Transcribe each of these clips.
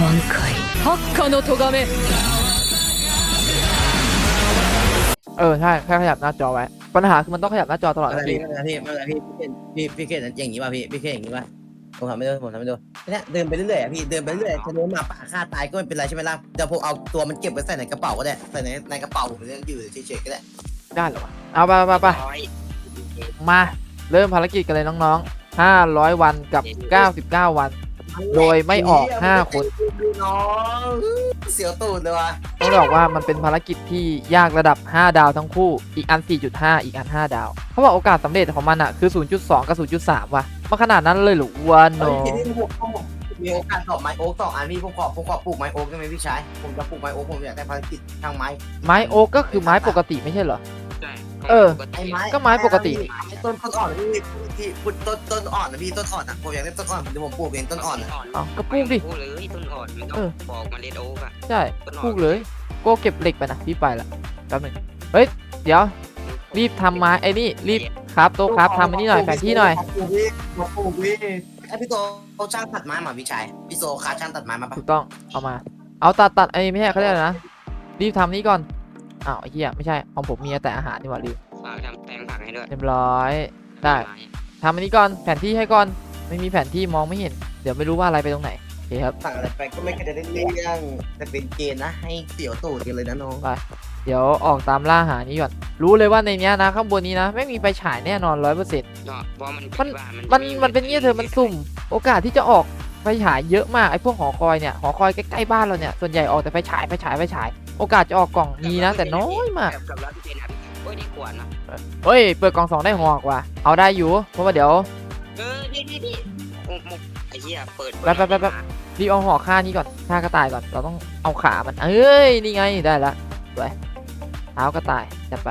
挽回八下の咎め เออใช่แค่ขยับหน้าจอไว้ ปัญหาคือมันต้องขยับหน้าจอตลอด ไม่ นะ เป็นไร พี่ พี่ไม่เป็นไรพี่ไม่เป็นไรพี่พี่พี่เกดอย่างนี้ป่ะพี่พี่เกดอย่างนี้ป่ะผมทำไม่ได้ผมทำไม่ได้เนี่ยเดินไปเรื่อยๆอะพี่เดินไปเรื่อยจะโดนหมาป่าฆ่าตายก็ไม่เป็นไรใช่ไหมล่ะเดี๋ยวผมเอาตัวมันเก็บไว้ใส่ในกระเป๋าก็ได้ใส่ในในกระเป๋าผมจะอยู่เฉยๆก็ได้ ได้เหรอวะเอาไปไปไปมา เริ่มภารกิจกันเลยน้องๆ 500 วันกับ 99 วัน โดยไม่ออก 5 คนน้องเสียวตูดเลยว่ะต้องบอกว่ามันเป็นภารกิจที่ยากระดับ 5 ดาวทั้งคู่ อีกอัน 4.5 อีกอัน 5 ดาว เขาบอกโอกาสสำเร็จของมันอะคือ 0.2 กับ 0.3 ว่ะมาขนาดนั้นเลยเหรือวะโนเฮ้ยทีนี้ผมผมมีโอกาสตอบไม้โอ๊กสองอันพี่ผมขอผมขอปลูกไม้โอ๊กได้ไหมพี่ชายผมจะปลูกไม้โอ๊กผมอยากได้ภารกิจทางไม้ ไม้โอ๊กก็คือไม้ปกติไม่ใช่เหรอ ใช่เออ ไอ้ไม้ก็ไม้ปกติ ไอ้ต้นต้นอ่อนพี่พี่พูดต้นต้นอ่อนนะพี่ต้นอ่อนอะผมอยากได้ต้นอ่อนเดี๋ยวผมปลูกเองต้นอ่อนอะเอาก็ปลูกดิปลูกเลยต้นอ่อนมันต้อเอองปอกเมล็ดโอ๊กอะใช่ต้นอ่อนพูกเลยโก้เก็บเหล็กไปนะพี่ไปละแป๊บหนึงเฮ้ยเดี๋ยว รีบทำไม้ไอ้นี่รีบครับโต๊ะครับทำไอ้นี่หน่อยแผนที่หน่อยปลูกพี่ปลูกพี่ไอพี่โตเขาช่างตัดไม้มาพี่ชายพี่โซคาช่างตัดไม้มาปะถูกต้องเอามา เอาตัดตัดไอ้ไม่ใช่เขาเรียกอะไรนะรีบทำนี้ก่อน อ้าวไอ้เหี้ยไม่ใช่ของผมมีแต่อาหารนี่หว่าลืมฝากทำแปลงผักให้ด้วยเรียบร้อย ได้ ทำอันนี้ก่อนแผนที่ให้ก่อน ไม่มีแผนที่มองไม่เห็น เดี๋ยวไม่รู้ว่าอะไรไปตรงไหนโอเคครับ สั่งอะไรไปก็ไม่เคยได้เรื่องแต่เป็นเกณฑ์นะให้เสียวตูดกันเลยนะน้องเดี๋ยวออกตามล่าหานี้ก่อน รู้เลยว่าในเนี้ยนะข้างบนนี้นะไม่มีไฟฉายแน่นอนร้อยเปอร์เซ็นต์ก็เพราะมันมันบ้ามันมันเป็นเงี้ยเธอมันสุ่ม โอกาสที่จะออกไฟฉายเยอะมากไอ้พวกหอคอยเนี่ยหอคอยใกล้ๆบ้านเราเนี่ยส่วนใหญ่ออกแต่ไฟฉายไฟฉายไฟฉาย โอกาสจะออกกล่องมีนะแต่น้อยมากกับกับร้อยเปอร์เซ็นต์อะโอ้ยนี่ขวานนะเฮ้ยเปิดกล่องสองได้หอกว่ะเอาได้อยู่เพราะว่าเดี๋ยว เออนี่นี่นี่โอ้โหไอ้เหี้ยเปิดแป๊บแป๊บแป๊บแป๊บ รีบเอาหอกฆ่านี่ก่อนฆ่ากระต่ายก่อนเราต้องเอาขามันเอ้ยนี่ไงได้ละสวยเท้ากระต่ายจัดไป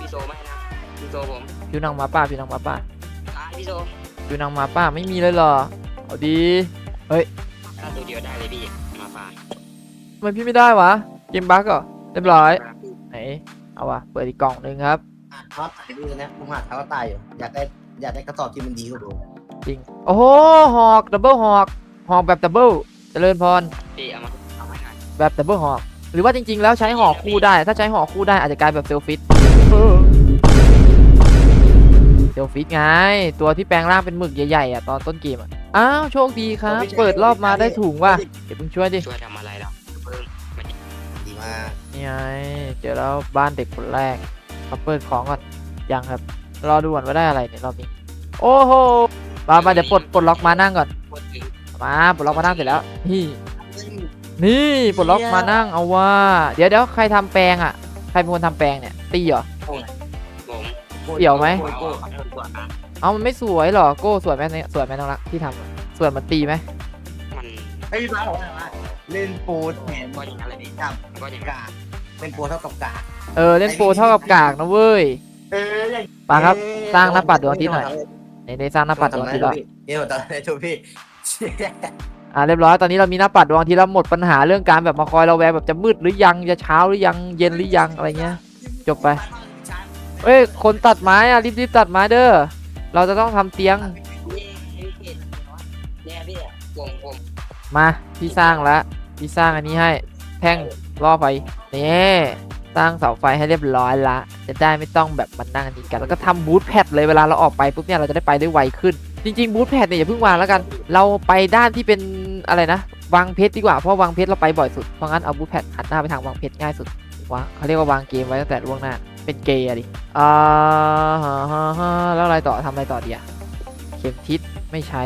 พี่โซไม่นะพี่โซผมผิวหนังหมาป้าผิวหนังหมาป้าตายพี่โซผิวหนังหมาป้าไม่มีเลยเหรอเอาดีถ้าตัวเดียวได้เลยพี่มาป่าทำไมพี่ไม่ได้วะ เกมบั๊กเหรอเรียบร้อย ไหน เอาวะเปิดอีกกล่องหนึ่งครับ อะเขาตายดีนะผมหาเขาตายอยู่ อยากได้ อยากได้กระสอบที่มันดีกว่าดูจริง โอ้โห หอก ดับเบิลหอก หอกแบบดับเบิลเจริญพรพี่เอามาเอาไว้หน่อยแบบดับเบิลหอก หรือว่าจริง ๆ แล้วใช้หอกคู่ได้ ถ้าใช้หอกคู่ได้อาจจะกลายแบบเซลฟิตเซลฟิตไง ตัวที่แปลงร่างเป็นหมึกใหญ่ๆอะตอนต้นเกมอะ อ้าว โชคดีครับ เปิดรอบมาได้ถุงว่ะ เดี๋ยวเพิ่งช่วยดิ ช่วยทำอะไร มานี่ไงเจอแล้วบ้านเด็กคนแรกมาเปิดของก่อนยังครับ รอดูก่อนว่าได้อะไรเนี่ยรอบนี้โอ้โหมามาเดี๋ยวปลดปลดล็อกมานั่งก่อนโคตรถึงมาปลดล็อกมานั่งเสร็จแล้วนี่นี่ปลดล็อกมานั่งเอาว่า เดี๋ยวเดี๋ยวใครทำแปลงอะใครเป็นคนทำแปลงเนี่ยตีเหรอ ผมเกี่ยวไหม โอ้โหขอโทษกว่านะเอามันไม่สวยหรอโก้สวยไหมเนี่ยสวยไหมน้องรักที่ทำอะสวยเหมันตีไหมมันไอ้พี่ฟ้าบอกว่าว เล่นโปรแถมก็อย่างนั้นเลยพี่กับก็อย่างนั้นกาเล่นโปรเท่ากับกาเออเล่นโปรเท่ากับกากนะเว้ย เอออย่างไปครับสร้างหน้าปัดดวงอาทิตย์หน่อย ในในสร้างหน้าปัดดวงอาทิตย์แล้วเดี๋ยวตอนนี้ทุกพี่อ่าเรียบร้อยตอนนี้เรามีหน้าปัดดวงอาทิตย์แล้วหมดปัญหาเรื่องการแบบมาคอยเราแวงแบบจะมืดหรือยังจะเช้าหรือยังเย็นหรือยังอะไรเงี้ย จบไปเอ้ยคนตัดไม้อะรีบๆตัดไม้เด้อเราจะต้องทำเตียง มาพี่สร้างแล้วพี่สร้างอันนี้ให้แท่งล่อไฟนี่สร้างเสาไฟให้เรียบร้อยละ จะได้ไม่ต้องแบบมานั่งนี้กันแล้วก็ทำบูทแพดเลยเวลาเราออกไปปุ๊บเนี่ยเราจะได้ไปได้ไวขึ้น จริงๆบูทแพดเนี่ยอย่าเพิ่งวางแล้วกัน เราไปด้านที่เป็นอะไรนะวางเพชรดีกว่าเพราะวางเพชรเราไปบ่อยสุดเพราะงั้นเอาบูทแพดหันหน้าไปทางวางเพชรง่ายสุดวางเขาเรียกว่าวางเกมไว้ตั้งแต่ล่วงหน้าเป็นเกย์อะดิอ่าฮะฮะฮะแล้วอะไรต่อทำอะไรต่อดีอะเข็มทิศไม่ใช้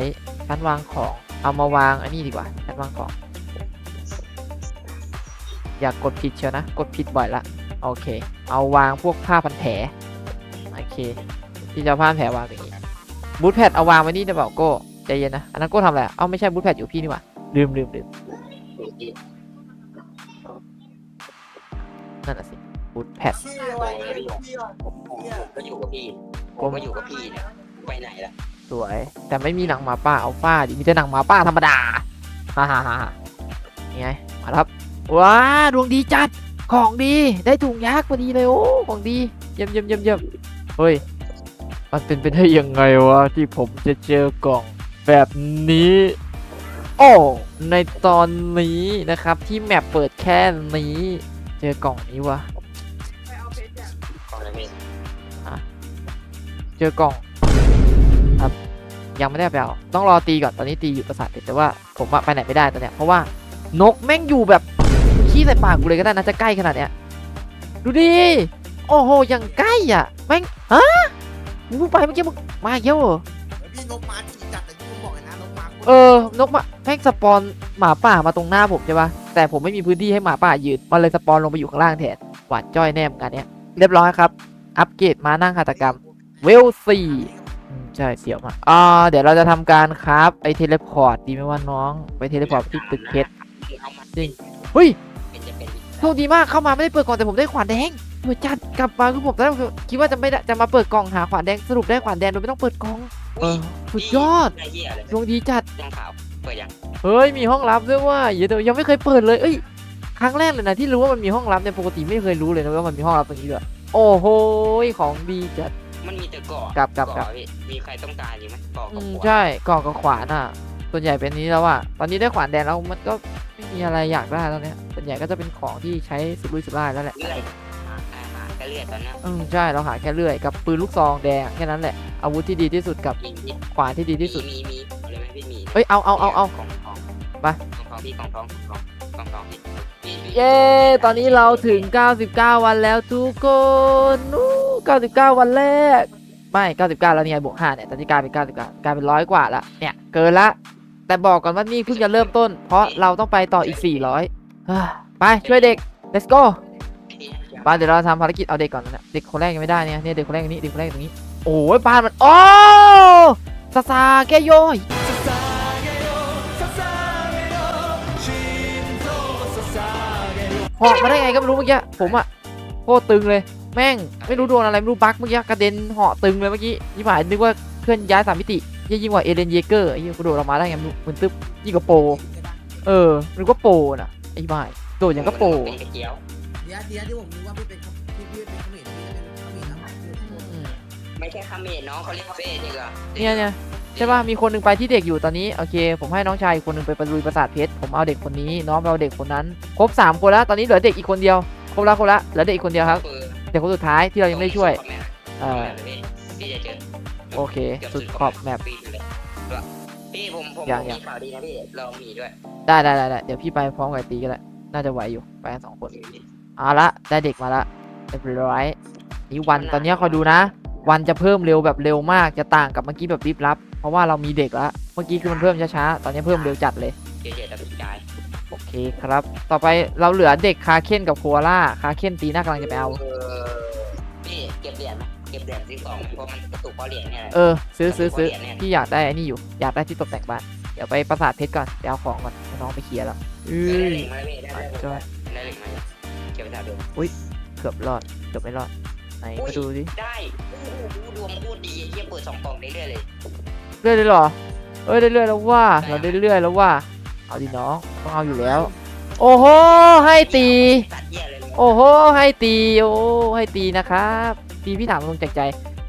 ชั้นวางของ เอามาวางอันนี้ดีกว่าชั้นวางของ อยากกดผิดเชียวนะ กดผิดบ่อยละ โอเค เอาวางพวกผ้าพันแผล โอเค ที่จะเอาผ้าพันแผลวางอย่างนี้บูทแพดเอาวางไว้นี่ได้เปล่าโก้ใจเย็นนะ อันนั้นโก้ทำอะไรอะเอ้าไม่ใช่บูทแพดอยู่พี่นี่หว่าลืมลืมลืมนั่นน่ะสิบูทแพดผมก็อยู่กับพี่ ผมก็อยู่กับพี่เนี่ย ไปไหนล่ะ สวย แต่ไม่มีหนังหมาป่าอัลฟาดิมีแต่หนังหมาป่าธรรมดาฮ่าฮ่าฮ่านี่ไงมาแล้วครับว้าดวงดีจัดของดีได้ถุงยักษ์พอดีเลยโอ้ของดีเยี่ยมเยี่ยมเยี่ยมเยี่ยมเฮ้ยมันเป็นไปได้ยังไงวะที่ผมจะเจอกล่องแบบนี้โโอ้ในตอนนี้นะครับที่แมปเปิดแค่นี้ เจอกล่องนี้วะกล่องอะไรพี่เจอกล่องครับ ยังไม่ได้ไปเอาต้องรอตีก่อนตอนนี้ตีอยู่ประสาทเพชรแต่ว่าผมอะไปไหนไม่ได้ตอนเนี้ยเพราะว่านกแม่งอยู่แบบขี้ใส่ปากกูเลยก็ได้นะจะใกล้ขนาดเนี้ยดูดิโอ้โหยังใกล้อะแม่งฮะมึงเพิ่งไปเมื่อกี้มึงมาอีกแล้วเหรอพี่นกมาที่จัดแต่ที่ผมบอกนะนกมาเออนกมาแม่งสปอนหมาป่ามาตรงหน้าผมใช่ปะแต่ผมไม่มีพื้นที่ให้หมาป่ายืนมันเลยสปอนลงไปอยู่ข้างล่างแทนหวานจ้อยแนมกันเนี้ยเรียบร้อยครับ อัปเกรดมานั่งหัตถกรรมเวลสี่อืม ใช่เสียวมากอ่าเดี๋ยวเราจะทำการคราฟไอเทเลพอร์ตดีไหมว่าน้องไปเทเลพอร์ตที่ตึกเพชรเอามาจริงเฮ้ยเป็นจะเป็นโชคดีมากเข้ามาไม่ได้เปิดกล่องแต่ผมได้ขวานแดงเฮ้ยจัดกลับมาคือผมตอนแรกคิดว่าจะไม่ได้จะมาเปิดกล่องหาขวานแดงสรุปได้ขวานแดงโดยไม่ต้องเปิดกล่อง เออสุดยอดไอ้เหี้ยเลยดวงดีจัด ยังขาวเปิดยังเฮ้ยมีห้องลับด้วยว่าอย่าเดี๋ยวยังไม่เคยเปิดเลยเอ้ยครั้งแรกเลยนะที่รู้ว่ามันมีห้องลับเนี่ยปกติไม่เคยรู้เลยนะว่ามันมีห้องลับตรงนี้ด้วยโอ้โหของดีจัด มันมีแต่เกาะกลับกลับกลับเาะพี่มีใครต้องการอยู่ไหมเกาะอืกับมหัวใช่กรอกกับขวานอะ ส่วนใหญ่เป็นนี้แล้วอะตอนนี้ได้ขวานแดงแล้วมันก็ไม่มีอะไรอยากได้แล้วเนี่ยส่วนใหญ่ก็จะเป็นของที่ใช้สุรุ่ยสุร่ายแล้วแหละเลื่อยหาหาหาแค่เลื่อยตอนเนี้ยอืมใช่เราหาแค่เลื่อยกับปืนลูกซองแดงแค่นั้นแหละอาวุธที่ดีที่สุดกับมีมีขวานที่ดีที่สุดมีมีเอาเลยไหมพี่มีเอ้ยเอาเอาเอาเอาของทอง ไปของทองพี่ของทองของทองของทองพี่พี่พี่เย้ ตอนนี้เราถึง 99 วันแล้วทุกคนนู้99 วันแรก ไม่ 99 แล้วเนี่ยบวก5เนี่ย ตอนนี้กลายเป็น 99 กลายเป็นร้อยกว่าละ เนี่ย เกินละ แต่บอกก่อนว่านี่เพิ่งจะเริ่มต้น เพราะเราต้องไปต่ออีก 400เฮ้ยไป ช่วยเด็ก let's go บ้านเดี๋ยวเราทำภารกิจเอาเด็กก่อนนะ เด็กคนแรกยังไม่ได้เนี่ย เนี่ยเด็กคนแรกอยู่นี้ เด็กคนแรกอยู่ตรงนี้ โอ้ยบ้านมัน โอ้ซาซาแกโยยเหาะมาได้ไงก็ไม่รู้เมื่อกี้ผมอะโคตรตึงเลย แม่งไม่รู้โดนอะไรไม่รู้บั๊กเมื่อกี้กระเด็นเหาะตึงเลยเมื่อกี้ยี่หมายนึกว่าเคลื่อนย้ายสามมิติยิ่งยิ่งกว่าเอเลนเยเกอร์ไอ้เหี้ยกูโดดออกมาได้ไงไม่รู้มันตึ๊บยิ่งกว่าโปรเออมันก็โปรนะไอ้บ้ายโดดอย่างก็โปรเป็นกระเจียวเดี๋ยวเดี๋ยวที่ผมรู้ว่าพี่เป็นพี่พี่เป็นเขมรพี่เป็นเขมรนะอืมไม่ใช่คาเมนน้องเขาเรียกเฟ่นี่ก็เนี่ยเนี่ย ใช่ป่ะมีคนหนึ่งไปที่เด็กอยู่ตอนนี้โอเค ผมให้น้องชายอีกคนหนึ่งไปประลุยประสาทเพชรผมเอาเด็กคนนี้น้องไปเอาเด็กคนนั้นครบสามคนแล้วตอนนี้เหลือเด็กอีกคนเดียวครบแล้วครบแล้วเหลือเด็กอีกคนเดียวครับคือเด็กคนสุดท้ายที่เรายังไม่ได้ช่วยเออพี่จะเจอโอเค สุดขอบแมปพี่เลยพี่ผมผมยังผมยังมีข่าวดีนะพี่ลองมีด้วยได้ได้ได้ได้เดี๋ยวพี่ไปพร้อมกับไอ้ตีก็ได้น่าจะไหวอยู่ไปกันสองคนเอาละได้เด็กมาละเรียบร้อยนี่วันตอนนี้คอยดูนะ วันจะเพิ่มเร็วแบบเร็วมากจะต่างกับเมื่อกี้แบบรีบรับ เพราะว่าเรามีเด็กแล้ว เมื่อกี้คือมันเพิ่มช้าๆ ตอนนี้เพิ่มเร็วจัดเลย เจเจตัดสินใจโอเคครับ ต่อไปเราเหลือเด็กคาเคนกับโคอาล่าคาเคนตีหน้ากำลังจะไปเอา พี่เก็บเหรียญไหมเก็บเหรียญซื้อของเพราะมันกระตุกเพราะเหรียญเนี่ยแหละเออ ซื้อซื้อซื้อเหรียญเนี่ยพี่อยากได้ไอ้นี่อยู่ อยากได้ที่ตกแต่งบ้าน เดี๋ยวไปประสาทเพชรก่อนไปเอาของก่อนให้น้องไปเคลียร์แล้วอืได้อเหรียญมาแล้วพี่ได้อะเหรียญจ้อยได้เหรียญมาแล้วเก็บไปถ่ายดู เกือบรอด เกือบไม่รอด ไหนมาดูดิ ได้โอ้โหดวงพูดดีเยี่ยเปิดสองกล่องเรื่อยๆเลย เรื่อยเลยเหรอเอ้ยเรื่อยแล้วว่าเราเรื่อยแล้วว่าเอาดิน้องต้องเอาอยู่แล้ว โอ้โหให้ตี โอ้โหให้ตีโอ้ให้ตีนะครับตีพี่ถามตรงจากใจ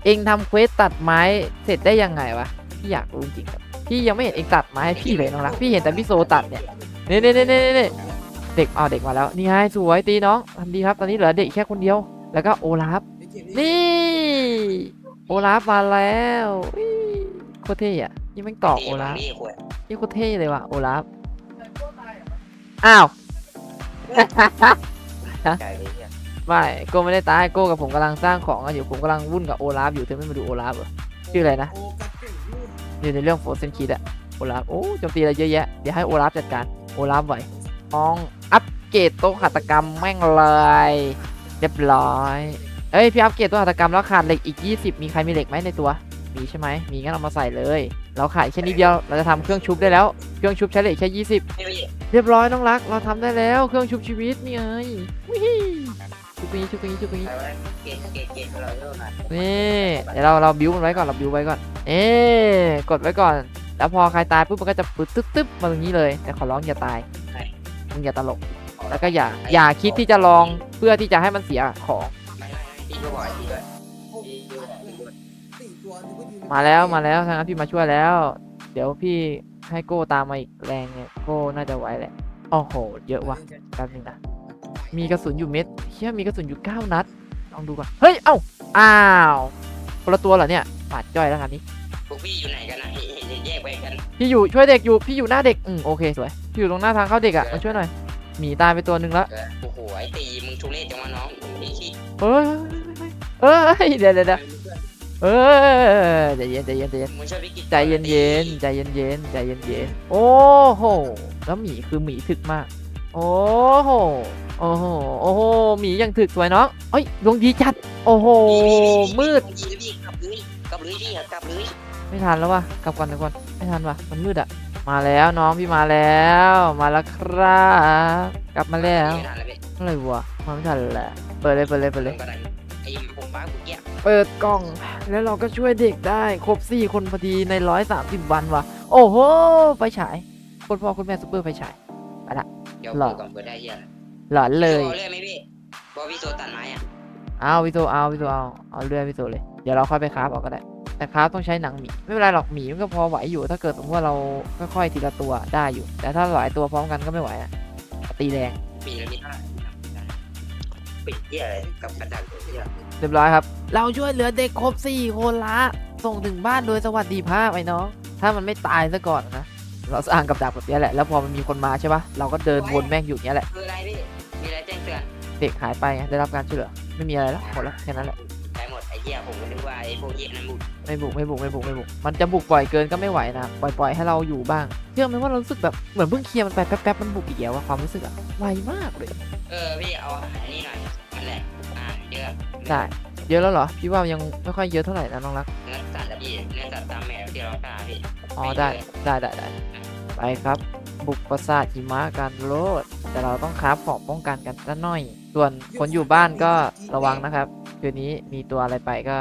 เองทำเควสตัดไม้เสร็จได้ยังไงวะพี่อยากรู้จริงครับพี่ยังไม่เห็นเองตัดไม้ให้พี่เลยน้องรักพี่เห็นแต่พี่โซตัดเนี่ยเนี่นี่นี่นี่นี่เด็กเอาเด็กมาแล้วนี่ไงสวยตีน้องทำดีครับ ตอนนี้เหลือเด็กแค่คนเดียว แล้วก็โอลาฟนี่ โอลาฟมาแล้วอ โคตรเท่อะนี่แม่งตอบโอลาฟนี่ขวดนี่โคตรเท่เลยว่ะโอลาฟอ้าวใจเลยเนี่ยไม่โก้ไม่ได้ตายโก้กับผมกำลังสร้างของกันอยู่ผมกำลังวุ่นกับโอลาฟอยู่เธอไม่มาดูโอลาฟเหรอชื่ออะไรนะโอ้กระสืออยู่ในเรื่องโฟเซนคิดอะโอลาฟโอ้โจมตีอะไรเยอะแยะเดี๋ยวให้โอลาฟจัดการโอลาฟไหวมองอัปเกรดโต๊ะหัตถกรรมแม่งเลยเรียบร้อยเอ้ยพี่อัปเกรดโต๊ะหัตถกรรมแล้วขาดเหล็กอีก 20 มีใครมีเหล็กไหมในตัว มีใช่ไหมมีงั้นเอามาใส่เลย เราขายแค่นี้เดียว เราจะทำเครื่องชุบได้แล้ว เครื่องชุบใช้เหล็กแค่ 20พี่พี่เรียบร้อยน้องรัก เราทำได้แล้วเครื่องชุบชีวิตนี่ไงชุบตรงนี้ชุบตรงนี้ชุบตรงนี้นี่เดี๋ยวเราเราบิวมันไว้ก่อนเราบิวไว้ก่อน เอ๊กดไว้ก่อน แล้วพอใครตายปุ๊บมันก็จะปึ๊บตึ๊บตึ๊บมาตรงนี้เลย แต่ขอร้องอย่าตายมึงอย่าตลก แล้วก็อย่าอย่าคิดที่จะลองเพื่อที่จะให้มันเสียของ มาแล้วมาแล้วทางนั้นพี่มาช่วยแล้ว เดี๋ยวพี่ให้โก้ตามมาอีกแรงเนี่ยโก้น่าจะไว้แหละโอ้โห เยอะว่ะแป๊บนึงนะมีกระสุนอยู่เม็ดเชี่ยมีกระสุนอยู่9นัดลองดูก่อนเฮ้ยเอ้าอ้าวคนละตัวเหรอเนี่ยปาดจ้อยแล้วงานนี้พวกพี่อยู่ไหนกันนะเห็นเห็นแยกไปกันพี่อยู่ช่วยเด็กอยู่พี่อยู่หน้าเด็กอืมโอเคสวยพี่อยู่ตรงหน้าทางเข้าเด็กอะมาช่วยหน่อยหมีตายไปตัวหนึ่งแล้วเออโอ้โหไอ้ตีมึงทุเรศจังวะน้องไอ้ขี้เฮ้ยเฮ้ยเดี๋ยวเดี๋ยว เดี๋ยวเฮ้ยใจเย็นใจเย็นใจเย็นมึงช่วยพี่กิจใจเย็นเย็นใจเย็นเย็นใจเย็นเย็นโอ้โหแล้วหมีคือหมีถึกมาก โอ้โหโอ้โหโอ้โหหมียังถึกสวยเนาะเอ้ยดวงดีจัด โอ้โหมืดดีเลยพี่กลับเลยกลับเลยพี่กลับเลยไม่ทันแล้ววะกลับก่อนกลับก่อนไม่ทันวะมันมืดอะมาแล้วน้องพี่มาแล้ว มาแล้วครับกลับมาแล้วไม่ทันแล้วพี่อะไรวะมาไม่ทันแหละเปิดเลยเปิดเลยเปิดเลยก็ได้ไอ้ผมบ้าผมแย่ เปิดกล้อง แล้วเราก็ช่วยเด็กได้ครบสี่คนพอดีในร้อยสามสิบวันวะโอ้โห ไฟฉายคุณพ่อคุณแม่ซุปเปอร์ไฟฉายเดี๋ยวหรอกูก่อนเปิดได้เหี้ยหลอนเลยโซ่เลยไหมพี่บอพี่โซตัดไม้อะเอาวิโซเอาวิโซเอาเอาเรื่อยวิโซเลย เดี๋ยวเราค่อยไปคราฟเอาก็ได้ แต่คราฟต้องใช้หนังหมีไม่เป็นไรหรอกหมีมันก็พอไหวอยู่ ถ้าเกิดสมมติว่าเราค่อยๆทีละตัวได้อยู่ แต่ถ้าหลายตัวพร้อมกันก็ไม่ไหวอะตีแรงมีแล้วมีเท่าไหร่ปิดเหี้ยอะไรกับกระดาษเหี้ยเรียบร้อยครับ เราช่วยเหลือเด็กครบสี่คนละ ส่งถึงบ้านโดยสวัสดิภาพไอ้น้อง ถ้ามันไม่ตายซะก่อนนะ เราสร้างกับดักแบบนี้แหละ แล้วพอมันมีคนมาใช่ปะเราก็เดินวนแม่งอยู่อย่างเนี้ยแหละ คืออะไรพี่ มีอะไรแจ้งเตือนเด็กหายไปไงได้รับการช่วยเหลือ ไม่มีอะไรแล้วหมดแล้วแค่นั้นแหละไปหมดไอ้เหี้ยผมก็นึกว่าไอ้พวกเหี้ยนั้นบุกไม่บุกไม่บุกไม่บุกไม่บุก มันจะบุกบ่อยเกินก็ไม่ไหวนะปล่อยปล่อยให้เราอยู่บ้างเชื่อไหมว่าเรารู้สึกแบบเหมือนเพิ่งเคลียร์มันไปแป๊บๆมันบุกอีกแล้วอะความรู้สึกอะไวมากเลย เออพี่เอาอันนี้หน่อยมันแหละอ่า เยอะได้ เยอะแล้วเหรอ พี่ว่ายังไม่ค่อยเยอะเท่าไหร่นะน้องรัก เนื้อสัตว์อะพี่เนื้อสัตว์ตามแมวที่เราฆ่าพี่อ๋อได้ได้ได้ได้ไปครับ บุกปราสาทหิมะกันโลด แต่เราต้องคราฟของป้องกันกันสักหน่อย ส่วนคนอยู่บ้านก็ระวังนะครับ คืนนี้มีตัวอะไรไปก็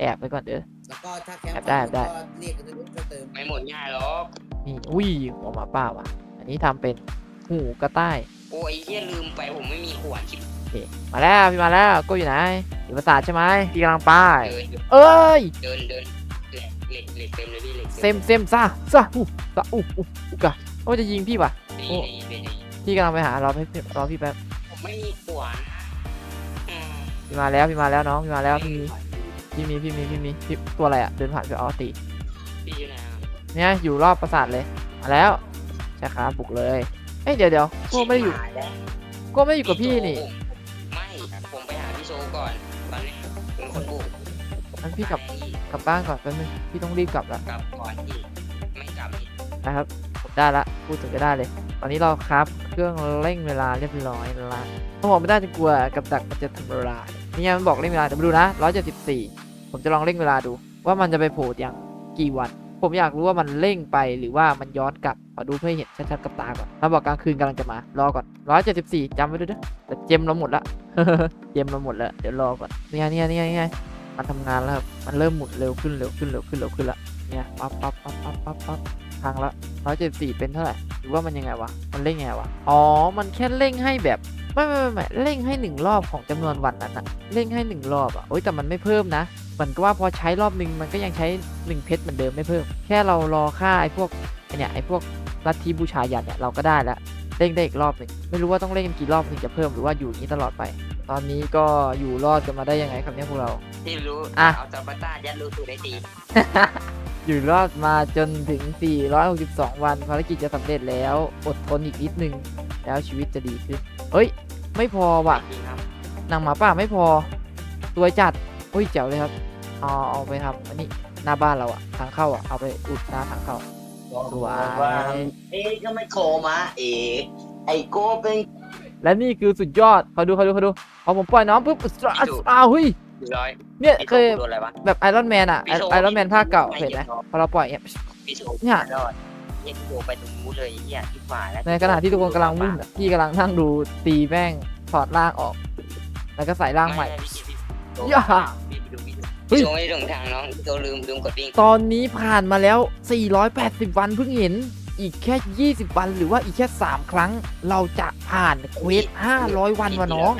แอบไว้ก่อนเด้อ แล้วก็ถ้าแคมแอบได้แอบได้ ก็เรียกกันด้วยเพิ่มเติมไม่หมดง่ายหรอกนี่อุ้ยหัวหมาป่าว่ะ อันนี้ทำเป็นหูกระต่าย โอ้ยเหี้ยลืมไปผมไม่มีขวานชิบโอ เคมาแล้วพี่มาแล้วก็อยู่ไหนอยู่ปราสาทใช่ไหมพี่กำลังไปเดินเอ้ยเดินเดินเหล็กเหล็กเหล็กเต็มเลยพี่เหล็กเซมเซมซะซะอู้ซะอู้อู้อู้กะโอ้ยจะยิงพี่ป่ะนี่โอ้นี่นี่นี่พี่กำลังไปหารอพี่รอพี่แป๊บผมไม่มีขวานอืมพี่มาแล้วพี่มาแล้วน้องพี่มาแล้วพี่มีพี่มีพี่มีพี่มีพี่ตัวอะไรอะเดินผ่านไปอ๋อตีพี่อยู่ไหนอะเนี่ยอยู่รอบปราสาทเลยมาแล้วใช่ครับบุกเลยเอ้ยเดี๋ยวเดี๋ยวโก้ไม่ได้อยู่ชิบหาแล้วโก้ไม่ได้อยู่กับพี่นี่ ก่อนตอนนี้เป็นคนบุกงั้นพี่กลับไปกลับบ้านก่อนแป๊บนึงพี่ต้องรีบกลับละกลับก่อนพี่ไม่กลับพี่นะครับผมได้ละพูดถึงก็ได้เลย ตอนนี้เราครับเครื่องเร่งเวลาเรียบร้อยละถ้าผมไม่ได้จะกลัวกับดักมันจะทำเวลานี่ไงมันบอกเร่งเวลาเดี๋ยวมาดูนะ174ผมจะลองเร่งเวลาดู ว่ามันจะไปโผล่อย่างกี่วัน ผมอยากรู้ว่ามันเร่งไปหรือว่ามันย้อนกลับขอดูเพื่อให้เห็นชัดๆกับตาก่อนมาบอกกลางคืนกำลังจะมารอก่อน174จำไว้ด้วยนะแต่เจมเราหมดละเจมเราหมดแล้วเดี๋ยวรอก่อนเนี่ไงนี่ไงนี่ไงนี่ไงมันทำงานแล้วครับมันเริ่มหมุนเร็วขึ้นเร็วขึ้นเร็วขึ้นเร็วขึ้นละเนี่ยปั๊บปั๊บปั๊บปั๊บปั๊บปั๊บพังละร้อยเจ็ดสี่เป็นเท่าไหร่หรือว่ามันยังไงวะมันเร่งยังไงวะอ๋อมันแค่เร่งให้แบบไม่ไม่ไม่ไม่เร่งให้หนึ่งรอบของจำนวนวันนั้นอะเร่งให้หนึ่งรอบอะโอ้ยแต่มันไม่เพิ่มนะ เหมือนกับว่าพอใช้รอบหนึ่งมันก็ยังใช้หนึ่งเพชรเหมือนเดิมไม่เพิ่ม แค่เรารอค่าไอ้พวกไอเนี่ยไอ้พวกลัทธิบูชายันเนี่ยเราก็ได้แล้วเร่งได้อีกรอบหนึ่งไม่รู้ว่าต้องเร่งกันกี่รอบถึงจะเพิ่มหรือว่าอยู่อย่างนี้ตลอดไป ตอนนี้ก็อยู่รอดกันมาได้ยังไงครับเนี่ยพวกเรา ที่รู้อะ เอาซาบาต้ายัดรูสูได้ตีอยู่รอดมาจนถึง 462 วันภารกิจจะสำเร็จแล้วอดทนอีกนิดนึง แล้วชีวิตจะดีขึ้นเฮ้ย ไม่พอว่ะจริงครับนางหมาป่าไม่พอ ตัวจัด เฮ้ยเจ๋วเลยครับเอาเอาไปทำอันนี้หน้าบ้านเราอะทางเข้าอะเอาไปอุดหน้าทางเข้าสวยเอ๊ะก็ไม่โทรมาเอ๊ะไอ้โก้เป็น และนี่คือสุดยอดเขาดูเขาดูเขาดูพอผมปล่อยน้องปุ๊บอ้าวอ้าวเฮ้ยร้อยเนี่ยไอ้เคโก้ยโดนอะไรวะแบบไอรอนแมนอะพี่โชว์ไอรอนแมนภาคเก่าไม่เห็นไหมเห็นหรอพอเราปล่อยเงี้ยพี่โซเนี่ยรอดเนี่ยพี่โซไปตรงนู้นเลยไอ้เหี้ยที่ฝ่าแล้วในขณะที่ทุกคนกำลังวุ่นอะพี่กำลังนั่งดูตีแม่งถอดร่างออก แล้วก็ใส่ร่างใหม่ไพี่พี่โซ ย่าพี่ไปดูพี่ดูเฮ้ยพี่โซไม่ได้ลงทางน้องพี่โซลืมลืมกดวิ่งตอนนี้ผ่านมาแล้ว 480 วันเพิ่งเห็น อีกแค่ 20 วันหรือว่าอีกแค่ 3 ครั้ง เราจะผ่านเควส500 วันวะน้อง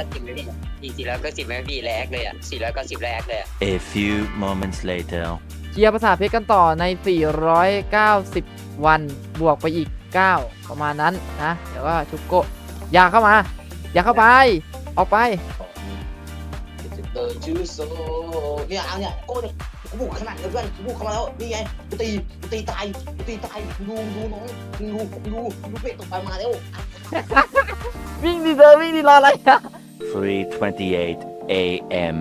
สี่สี่ร้อยเก็สิบไม่พี่แรกเลยอะสี่ร้อยเก็สิบแรกเลยอะ A few moments later. เคลียร์ภาษาทเพชรกันต่อใน 490 วันบวกไปอีก79ประมาณนั้นนะ เดี๋ยวก็ชุบโกะอย่าเข้ามา อย่าเข้าไป ออกไปเดินชื่อโซเนี่ยเอาเนี่ยโก้เนี่ยกูบุกขนาดเลยเพื่อนกูบุกเข้ามาแล้วนี่ไงกูตีกูตีตายกูตีตายดูดูน้องดูดูดูเป็ดตกไปมาแล้ววิ่งดิเธอวิ่งดิรออะไรอะ3:28 a.m.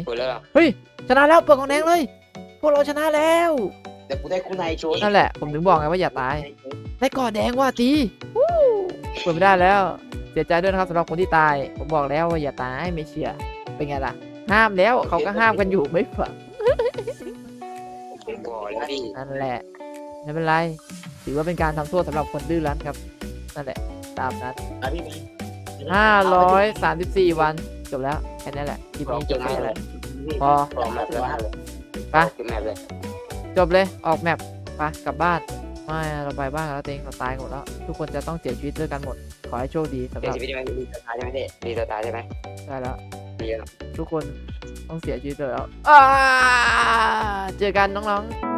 ไหนกูแล้วเหรอชนะแล้วเปิดของแดงเลย พวกเราชนะแล้วแต่กูได้คู่นายโชว์นั่นแหละผมถึงบอกไงว่าอย่าตายได้ก่อแดงว่าตีวู้เปิดไม่ได้แล้วเสียใจด้วยนะครับสำหรับคนที่ตาย ผมบอกแล้วว่าอย่าตายไม่เชื่อเป็นไงล่ะ ห้ามแล้วเขาก็ห้ามกันอยู่ไม่ฟังผมบอกแล้วพี่นั่นแหละไม่เป็นไรถือว่าเป็นการทำโทษสำหรับคนดื้อรั้นครับ นั่นแหละ ตามนั้นอะพี่534วัน จบแล้วแค่นี้แหละคลิปนี้จบแค่นี้แหละพอออกแมปเลยไปขึ้นแมปเลยจบเลยออกแมปไปกลับบ้านไม่เราไปบ้านกันแล้วเต็งเราตายหมดแล้ว ทุกคนจะต้องเสียชีวิตด้วยกันหมด ขอให้โชคดีสำหเป็นรับชีวิตได้ไหมรีสตาร์ใช่ไหมพี่รีสตาร์ใช่ไหมได้แล้วดีแล้วทุกคนต้องเสียชีวิตเลยแล้วอ่าเจอกันน้องๆ